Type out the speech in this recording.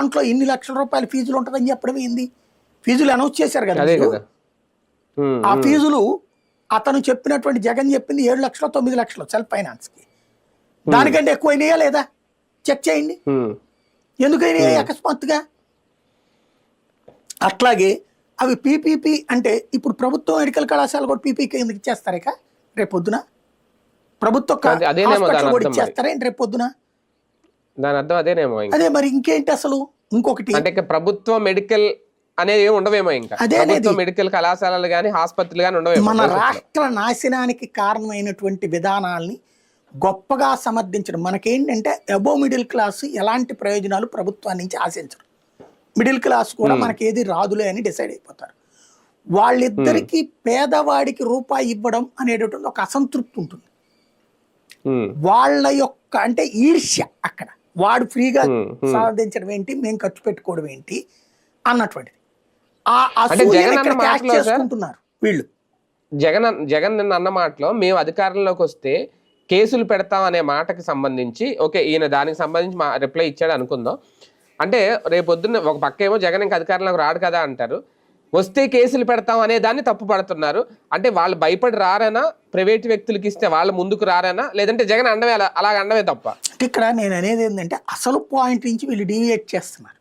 దాంట్లో ఇన్ని లక్షల రూపాయల ఫీజులు ఉంటుందని చెప్పడం ఏంది? ఫీజులు అనౌన్స్ చేశారు కదా ఆ ఫీజులు అతను చెప్పినటువంటి జగన్ చెప్పింది ఏడు లక్షలు తొమ్మిది లక్షలు సెల్ఫ్ ఫైనాన్స్కి దానికంటే ఎక్కువ అయినాయా లేదా? చెక్ చేయండి. ఎందుకైనా అకస్మాత్తుగా? అట్లాగే అవి పీపీపీ అంటే ఇప్పుడు ప్రభుత్వ మెడికల్ కళాశాల కూడా పీపీకి ఎందుకు ఇచ్చేస్తారు ఇక రేపు పొద్దున ప్రభుత్వ కూడా. ఇచ్చేస్తారా ఏంటి రేపు పొద్దున దాని అర్థం అదేనేమో అదే మరి ఇంకేంటి అసలు? ఇంకొకటి. అంటే ప్రభుత్వ మెడికల్ అనేది ఏమి ఉండవేమో ఇంకా. ప్రభుత్వ. మెడికల్ కళాశాలలు కానీ ఆసుపత్రులు కానీ ఉండవేమో మన. రాష్ట్ర నాశనానికి కారణమైనటువంటి విధానాల్ని గొప్పగా సమర్థించడం. మనకేంటంటే అబో మిడిల్ క్లాస్ ఎలాంటి ప్రయోజనాలు ప్రభుత్వాన్ని నుంచి ఆశించరు. మిడిల్ క్లాస్ కూడా మనకి ఏది రాదులే అని డిసైడ్ అయిపోతారు. వాళ్ళిద్దరికీ పేదవాడికి రూపాయి ఇవ్వడం అనేటటువంటి ఒక అసంతృప్తి ఉంటుంది. ఉమ్, వాళ్ళ యొక్క అంటే ఈర్ష్య అక్కడ. వాడు ఫ్రీగా. సాధించడం ఏంటి? మేము ఖర్చు పెట్టుకోవడం ఏంటి? అన్నటువంటిది. ఆ చేసుకుంటున్నారు వీళ్ళు. జగన్ జగన్ నిన్న అన్న మాటలో మేము అధికారంలోకి వస్తే కేసులు పెడతాం అనే మాటకి సంబంధించి ఓకే ఈయన దానికి సంబంధించి మా రిప్లై ఇచ్చాడు అనుకుందాం. అంటే రేపు పొద్దున్న ఒక పక్క ఏమో జగన్ ఇంకా అధికారంలోకి రాడు కదా అంటారు. వస్తే కేసులు పెడతాం అనే దాన్ని తప్పు పడుతున్నారు. అంటే వాళ్ళు భయపడి రారనా? ప్రైవేట్ వ్యక్తులకి ఇస్తే వాళ్ళు ముందుకు రారనా? లేదంటే జగన్ అండమే అలా అలాగ అండమే తప్ప. ఇక్కడ నేను అనేది ఏంటంటే అసలు పాయింట్ నుంచి వీళ్ళు డీవియేట్ చేస్తున్నారు.